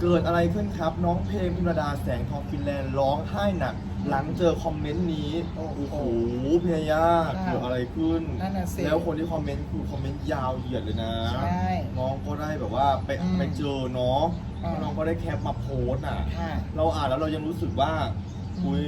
เกิดอะไรขึ้นครับ น้องเพลงพิมรดาแสงทองฟินแลนด์ร้องไห้หนัก หลังเจอคอมเมนต์นี้โอ้โหโอ้โหเพยายาเกิดอะไรขึ้น นั่นน่ะสิแล้วคนที่คอมเมนต์คือคอมเมนต์ยาวเหยียดเลยนะ ใช่น้องก็ได้แบบว่าไปอืมไปเจอเนาะอ่าน้องก็ได้แคปมาโพสต์อะ ค่ะ เราอ่านแล้วเรายังรู้สึกว่า อืม อุ้ย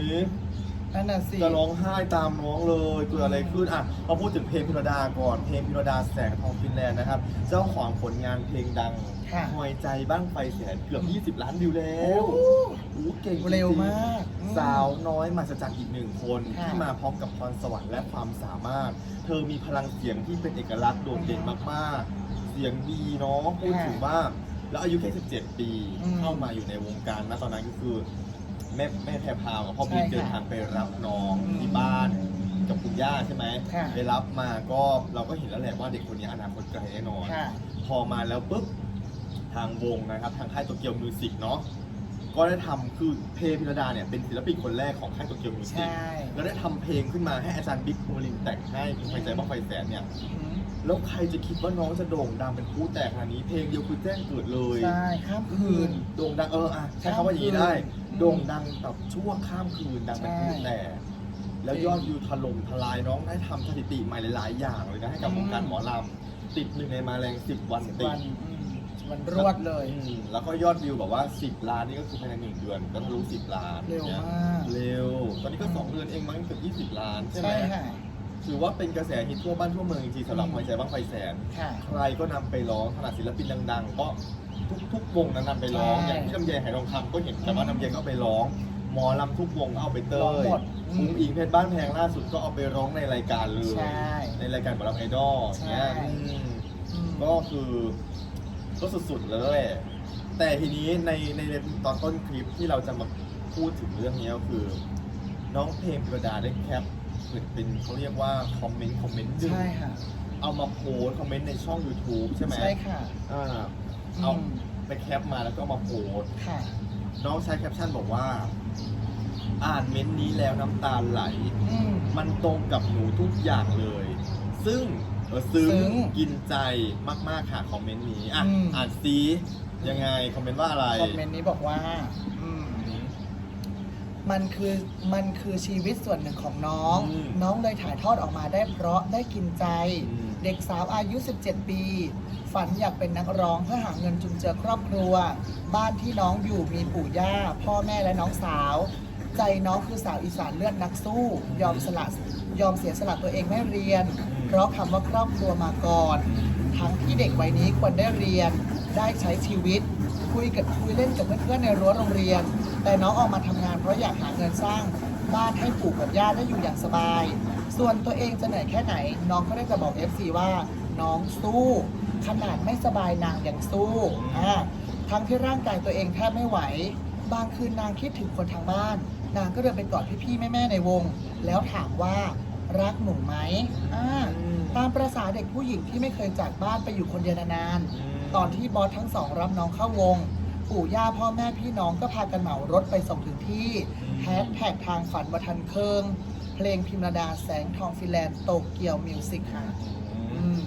นั่นน่ะสิจะร้องไห้ตามน้องเลยเกิดอะไรขึ้นอะเราพูดถึงเพลงพิรดาก่อนเพลงพิรดาแสงทองฟินแลนด์นะครับ เจ้าของผลงานเพลงดังค่ะหอยใจบ้างไฟแสนเกือบ 20 ล้านวิวแล้วโอ้โอ้เก่งจงๆเร็วมากอืมสาวน้อยมาจากอีกหนึ่งคน ค่ะ ที่มาพร้อมกับพรสวรรค์และความสามารถ เธอมีพลังเสียงที่เป็นเอกลักษณ์โดดเด่นมากๆ เสียงดีเนาะพูดถึงว่า แล้วอายุแค่ 17 ปี อืม เข้ามาอยู่ในวงการนะตอนนั้นก็คือ แม่แม่แพรพราวกับพ่อใช่บิ๊กค่ะเดินทางไปรับน้องอืมที่บ้านกับคุณย่าใช่ไหมค่ะ ไปรับมาก็เราก็เห็นแล้วแหละว่าเด็กคนนี้อนาคตไกลแน่นอน ค่ะ พอมาแล้วปุ๊บทางวงนะครับ ทางค่ายโตเกียวมิวสิกเนาะก็ได้ทำคือเพลงพิรดาเนี่ยเป็นศิลปินคนแรกของค่ายโตเกียวมิวสิกใช่แล้วได้ทำเพลงขึ้นมาให้อาจารย์บิ๊กโมลินแต่งให้คุณไฟใจบ้างไฟแสนเนี่ย อืม แล้วใครจะคิดว่าน้องจะโด่งดังเป็นผู้แตกขนาดนี้เพลงเดียวคือแจ้งเกิดเลยใช่ข้ามคืนโด่งดังเอออะใช้คำว่าอย่างนี้ได้ อืมโด่งดังแบบชั่วข้ามคืนดังเป็นผู้แตกแล้วยอดวิวถล่มทลายน้องได้ทำสถิติใหม่หลาย ๆ อย่างเลยนะให้กับวงการหมอลำติดหนึ่งในมาแรงสิบวันสิบติดวันอืมวันรวดเลย อืมแล้วก็ยอดวิวแบบว่า 10 ล้านนี่ก็คือภายในหนึ่งเดือนก็ทะลุ10 ล้านเร็วนี่ยมาก เร็ว ตอนนี้ก็ 2 เดือนเองมั้งเกือบ20 ล้านใช่ไหม ใช่ค่ะ ถือว่าเป็นกระแสฮิตทั่วบ้านทั่วเมืองจริงๆสำหรับอืมหอยใจบ้างไฟแสน ค่ะ ใครก็นำไปร้องขนาดศิลปินดังๆ ก็ทุกทุกวงนั้นนำไปร้อง ใช่อย่างที่ลำไยไหทองคำก็เห็นแต่ว่าลำไยก็เอาไปร้อง หมอลำทุกวงก็เอาไปเต้ร้องยหมดอืมคุ้งอิงเพชรบ้านแพงล่าสุดก็เอาไปร้องในรายการเลยใช่ในรายการหมอลำไอดอลอย่างเงี้ยใช่อืมอืม ก็คือก็สุดๆแล้วแหละ แต่ทีนี้ในในในตอนต้นคลิปที่เราจะมาพูดถึงเรื่องนี้ก็คือ น้องเพลงพิรดาได้แคป เหมือนเป็นเขาเรียกว่าคอมเมนต์คอมเมนต์หนึ่งใช่ค่ะ เอามาโพสต์คอมเมนต์ในช่อง YouTube ใช่ไหมใช่ค่ะ อ่าเอาอืม ไปแคปมาแล้วก็มาโพสต์ค่ะ น้องใช้แคปชั่นบอกว่า อ่านเม้นต์นี้แล้วน้ำตาไหล อืม มันตรงกับหนูทุกอย่างเลย ซึ่งเออซึ้ซึ้งงกินใจมาก ๆ ค่ะ คอมเมนต์นี้ อะ อืม อ่านซียังไง คอมเมนต์ว่าอะไร คอมเมนต์นี้บอกว่าอืมอืม มันคือมันคือชีวิตส่วนหนึ่งของน้อง อืมน้องเลยถ่ายทอดออกมาได้เพราะได้กินใจ อืม เด็กสาวอายุ 17 ปี ฝันอยากเป็นนักร้องเพื่อหาเงินจุนเจือครอบครัว บ้านที่น้องอยู่มีปู่ย่า พ่อแม่และน้องสาว ใจน้องคือสาวอีสานเลือดนักสู้ ยอมสละยอมเสียสละตัวเองไม่เรียน เพราะคำว่าครอบครัวมาก่อน ทั้งที่เด็กวัยนี้ควรได้เรียน ได้ใช้ชีวิต คุยกับคุยเล่นกับเพื่อนๆในรั้วโรงเรียน แต่น้องออกมาทำงานเพราะอยากหาเงินสร้างบ้านให้ปู่กับย่าได้อยู่อย่างสบาย ส่วนตัวเองจะเหนื่อยแค่ไหน น้องก็ได้จะบอก FC ว่าน้องสู้ ขนาดไม่สบายนางยังสู้อ่าทั้งที่ร่างกายตัวเองแทบไม่ไหว บางคืนนางคิดถึงคนทางบ้าน นางก็เดินไปกอดพี่ๆแม่ๆในวง แล้วถามว่ารักหนูไหมอ่าอืมตามประษาเด็กผู้หญิงที่ไม่เคยจากบ้านไปอยู่คนเดียวนานๆตอนที่บอสทั้งสองรับน้องเข้าวง ปู่ย่าพ่อแม่พี่น้องก็พากันเหมารถไปส่งถึงที่อืมแฮชแท็กทางฝันวัทันเคิง เพลงพิมรดาแสงทองฟินแลนด์โตเกียวมิวสิกค่ะอือืมม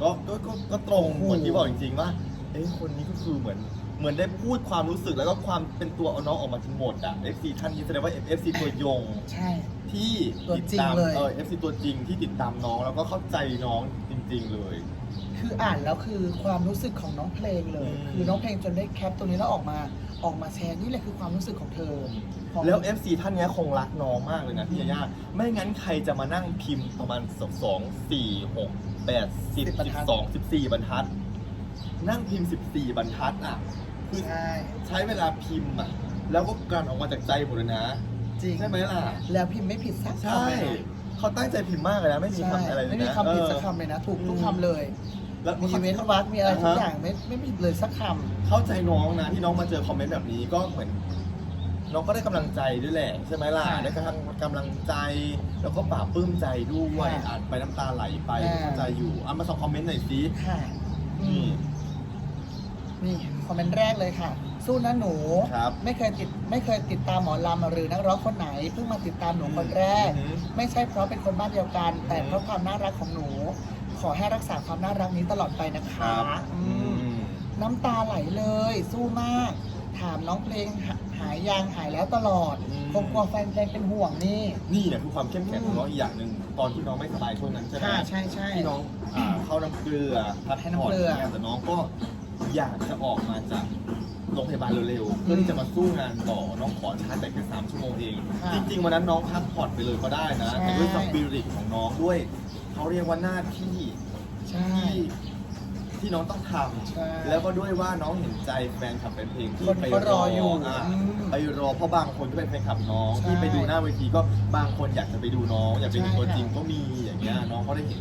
ก็ก็ก็ก็ตรงโอ้โหเหมือนที่บอกจริงๆว่าเอ้คนนี้ก็คือเหมือนเหมือนได้พูดความรู้สึกแล้วก็ความเป็นตัวเอาน้องออกมาทั้งหมดอะ FC ท่านนี้แสดงว่า FC ตัวยง ใช่ ที่ตัวติดจริงตามเลย เออ FC ตัวจริงที่ติดตามน้องแล้วก็เข้าใจน้องจริง ๆ เลย คืออ่านแล้วคือความรู้สึกของน้องเพลงเลยอืมคือน้องเพลงจนได้แคปตัวนี้แล้วออกมาออกมาแชร์นี่แหละคือความรู้สึกของเธอของแล้ว FC ท่านเนี้ยคงรักน้องมากเลยนะพี่ยาย่าไม่งั้นใครจะมานั่งพิมพ์ประมาณสองสองสี่หกแปดสิบสิบสองสิบสี่บรรทัด นั่งพิมพ์สิบสี่บรรทัดอะคือใช่ใช้เวลาพิมพ์อะ แล้วก็การออกมาจากใจหมดเลยนะ จริงใช่ไหมล่ะ แล้วพิมพ์ไม่ผิดสักใช่คำเลยนะเขาตั้งใจพิมพ์มากเลยนะไม่มีใช่คำอะไรเลยนะไม่มีคำผิดสักเออ คำเลยนะ ถูกทุกอืมคำเลย แล้วมีเว้นวรรคมีอะไรทุกฮอย่างไม่ไม่ผิดเลยสักคเข้าใจน้องนะที่น้องมาเจอคอมเมนต์แบบนี้ก็เหมือน น้องก็ได้กำลังใจด้วยแหละใช่ไหมล่ะได้กำลังกำลังใจ แล้วก็ปลาบปลื้มใจด้วยอ่านไปน้ำตาไหลไปเข้าใจอยู่เอามาส่องคอมเมนต์หน่อยสิำค่ะอืนี่มนี่คอมเมนต์แรกเลยค่ะ สู้นะหนู ครับไม่เคยติดไม่เคยติดตามหมอลำหรือนักร้องคนไหนเพิ่งมาติดตามหนูคนแรก อือหือไม่ใช่เพราะเป็นคนบ้านเดียวกัน แต่อืมเพราะความน่ารักของหนูข อให้รักษาความน่ารักนี้ตลอดไปนะคะครับอือืมมน้ำตาไหลเลย สู้มาก ถามน้องเพลงหาหายยังหายแล้วตลอดอืมคงกลัวแฟนเพลงเป็นห่วงนี่ นี่เนี่ยคือความเข้มแข็งของน้องอีกอย่างหนึ่งตอนที่น้องไม่สบายช่วงนั้นใช่ไหมค่ะใช่ใช่ที่น้องอ่าเข้าน้ำเกลือพักให้ผ่อนน้ำเกลือ เนี่ยแต่น้องก็อยากจะออกมาจากโรงพยาบาลเร็วๆเพื่อที่จะมาสู้งานต่อน้องขอชาร์จแบตแค่สามชั่วโมงเอง ค่ะจริงๆวันนั้นน้องพักผ่อนไปเลยก็ได้นะ ใช่ แต่ด้วยสปิริตของน้องด้วย เขาเรียกว่าหน้าที่ใช่ ที่ที่น้องต้องทใช่ำแล้วก็ด้วยว่าน้องเห็นใจแฟนคลับเป็นเพลงที่คนไปเขารออยู่ะอืมไปรอเพราะบางคนก็เป็นแฟนคลับน้อง ใช่ที่ไปดูหน้าเวทีก็บางคนอยากจะไปดูน้อง อยากไปเห็นใช่ตัวจริงค่ะก็มีอย่างเงี้ยน้องก็ได้เห็น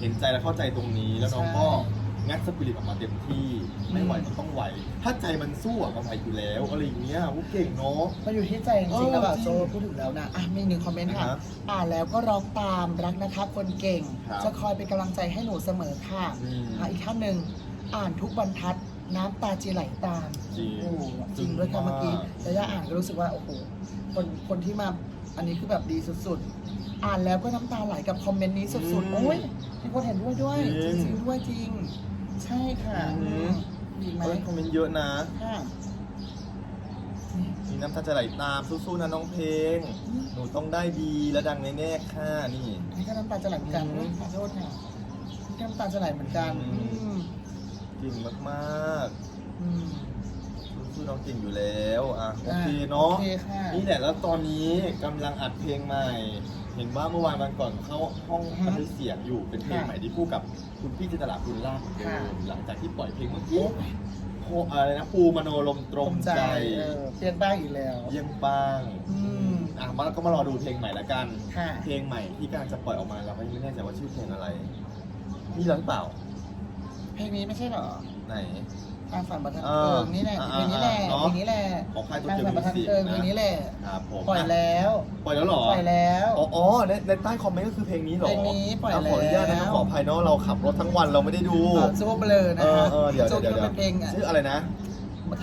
เห็นใจและเข้าใจตรงนี้ แล้วน้องก็ งัดสปิริตออกมาเต็มที่ไม่ไหวก็ต้องไหว ถ้าใจมันสู้อะมันไหวอยู่แล้วอะไรอย่างเงี้ยวุ้เก่งเนาะ มันอยู่ที่ใจจริงๆเออแล้วแบบจริงโซพูดถึงแล้วนะอะมีหนึ่งคอมเมนต์ค่ะ ครับอ่านแล้วก็ร้องตามรักนะคะคนเก่ง ครับจะคอยเป็นกำลังใจให้หนูเสมอค่ะอืม อะอีกท่านหนึ่งอ่านทุกบรรทัดน้ำตาจีไหลตาม จริง โอ้จริงด้วยค่ะเมื่อกี้มากแล้วย่าอ่านก็รู้สึกว่าโอ้โหคนคนที่มาอันนี้คือแบบดีสุดๆ อ่านแล้วก็น้ำตาไหลกับคอมเมนต์นี้สุดๆโอ้ยมีคนเห็นด้วยด้วยจริงจริงๆด้วยจริงใช่ค่ะอืมอืมดีไหมเฮ้ยคอมเมนต์เยอะนะ ค่ะ มีน้ำตาจะไหลตามสู้ๆนะน้องเพลง หนูต้องได้ดีและดังแน่ๆค่ะนี่ นี่ก็น้ำตาจะไหลเหมือนกันอืม ขอโทษค่ะนี่ก็น้ำตาจะไหลเหมือนกันอืมอืมเก่งมากอืม ๆสู้ๆน้องเก่งอยู่แล้วอะโอเคอะเนาะโอเคค่ะ นี่แหละแล้วตอนนี้กำลังอัดเพลงใหม่ เห็นว่าเมื่อวานวันก่อนเข้าห้องบันทึกเสียงอยู่เป็นเพลงใหม่ที่คู่กับคุณพี่จินตลาคุณล่าเหมือนเดิค่ะมหลังจากที่ปล่อยเพลงเมื่อโอ้กี้โคอะไรนะภูมโนลมตรงใจเออเปลี่ยนบ้างอีกแล้ว เยี่ยมปังอืมอะมาแล้วก็มารอดูเพลงใหม่ละกัน ค่ะ เพลงใหม่ที่กำลังจะปล่อยออกมาเราก็ยังไม่แน่ใจว่าชื่อเพลงอะไรนี่หรือเปล่า เพลงนี้ไม่ใช่เหรอ ไหน ทางฝันบันเทิงเออนี่แหละอ่าเพลงนี้แหละเนอะเพลงนี้แหละของค่ายตัวทางเกียวฝันบันมิวเทิงสิกเพลงนี้แหละครับผมปล่อยแล้ว ปล่อยแล้วเหรอ ปล่อยแล้วอ๋ออ๋อในในใต้คอมเมนต์ก็คือเพลงนี้เหรอเพลงนี้ปล่อยะขออนุญาตนะแล้วต้องขออภัยเนาะเราขับรถทั้งวันเราไม่ได้ดูอ่าซูเปอร์เบลอนะเออคะเออเดี๋ยวซูเดี๋ยวเปอเดี๋ยวร์เป็นเพลงอะชื่ออะไรนะ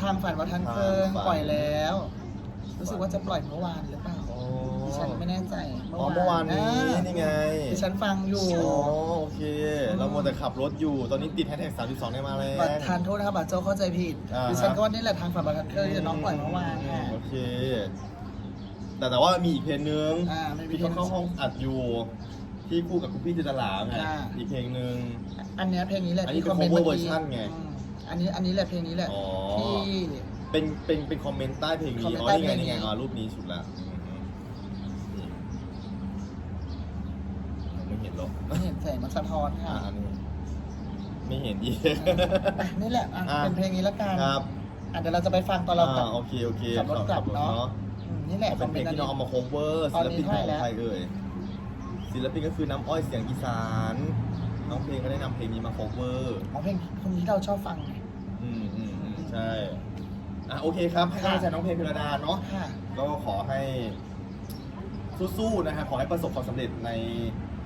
ทางฝันบันเทิงเพลิงทางฝันปล่อยแล้ว รู้สึกว่าจะปล่อยเมื่อวานหรือเปล่าอ๋อ ดิฉันไม่แน่ใจอ๋อเมื่อวานนี้อ่านี่ไงดิฉันฟังอยู่อ๋อโอเค เราโมวแต่ขับรถอยู่ ตอนนี้ติดแฮชแท็กสามสิบสองได้มาแล้ว บัตรทานโทษนะครับบัตรโจเข้าใจผิดอ่าฮะดิฉันก็ว่านี่แหละทางฝันบันเทิงเพลิงที่น้องปล่อยเมื่อวานค่ะ โอเค แต่แต่ว่ามีอีกเพลงนึงอ่าไม่มีที่เขาเข้าห้องอัดอยู่ ที่คู่กับคุณพี่จินตลาไงอ่า อีกเพลงนึง อันเนี้ยเพลงนี้แหละอันนี้ที่คอมเมนต์เป็นเมื่อ cover กี้ version ไงอืมอันนี้อันนี้แหละเพลงนี้แหละอ๋อ ที่ เป็นเป็นเป็นคอมเมนต์ใต้เพลงนี้คอมเมนต์อ๋อใต้นี่ไงเพลงนี้นี่ไงอ๋อรูปนี้สุดละอืมนี่ยังไม่ เห็นหรอกไม่เห็นแสงมันสะท้อนอ่าค่ะอันนี้ไม่เห็นดีอะนี่แหละอะอะ เป็นเพลงนี้ละกันครับอะเดี๋ยวเราจะไปฟังตอนเรากลับ อ่าโอเคโอเคขับรถกลับเนอะ อืมนี่แหละเป็นเพลงที่น้องเอามาโคเวอร์ตอศินลนี้ปินของเท่าไหร่แล้วใครเอ่ยศิลปินก็คือน้ำอ้อยเสียงอีสานน้องเพลงก็ได้นำเพลงนี้มาโคเวอร์เอาเพลงคนนี้เราชอบฟังไง อืมอืมอืมใช่อะโอเคครับให้กำลังใจน้องเพลงพิรดาเนาะ ค่ะ ก็ขอให้สู้ๆนะครับขอให้ประสบความสำเร็จใน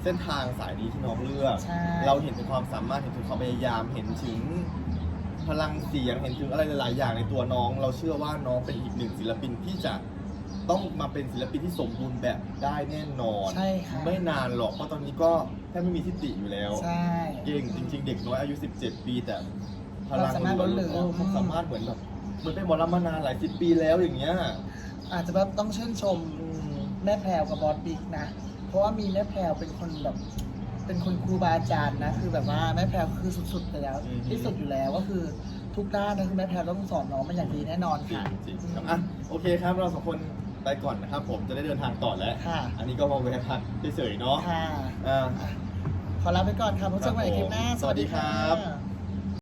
เส้นทางสายนี้ที่น้องเลือก ใช่ เราเห็นถึงความสามารถเห็นถึงความพยายามเห็นถึงพลังเสียงเห็นถึงอะไรหลายๆอย่างในตัวน้อง เราเชื่อว่าน้องเป็นอีกหนึ่งศิลปินที่จะต้องมาเป็นศิลปินที่สมบูรณ์แบบได้แน่นอน ใช่ค่ะไม่นานหรอกเพราะตอนนี้ก็แทบไม่มีทิฏฐิอยู่แล้ว ใช่ เก่งจริง ๆ เด็กน้อยอายุ 17 ปีแต่พลังความสามารถล้นเหลือเความสามารถเหมือนแบบเหมือนเป็นหมอลำมานานหลายสิบปีแล้วอย่างเงี้ยอาจจะแบบต้องชื่นชมแม่แพรวกับบอสบิ๊กนะเพ ราะว่ามีแม่แพรวเป็นคนแบบ เป็นคนครูบาอาจารย์นะ คือแบบว่าแม่แพรวคือสุดๆไปแล้ว อือฮึที่สุดอยู่แล้วก็คือทุกด้านนะคือแม่แพรวต้องสอนน้องมันอย่างดีแน่นอนจริงค่ะ จริงครับอะโอเคครับเราสองคนไปก่อนนะครับ ผมจะได้เดินทางต่อแล้ว ค่ะ อันนี้ก็มาแวะพักเฉยๆเนาะค่ะ อ่า ขอลาไปก่อนค่ะพบกันใหม่คลิปหน้า สวัสดีครับค่ะ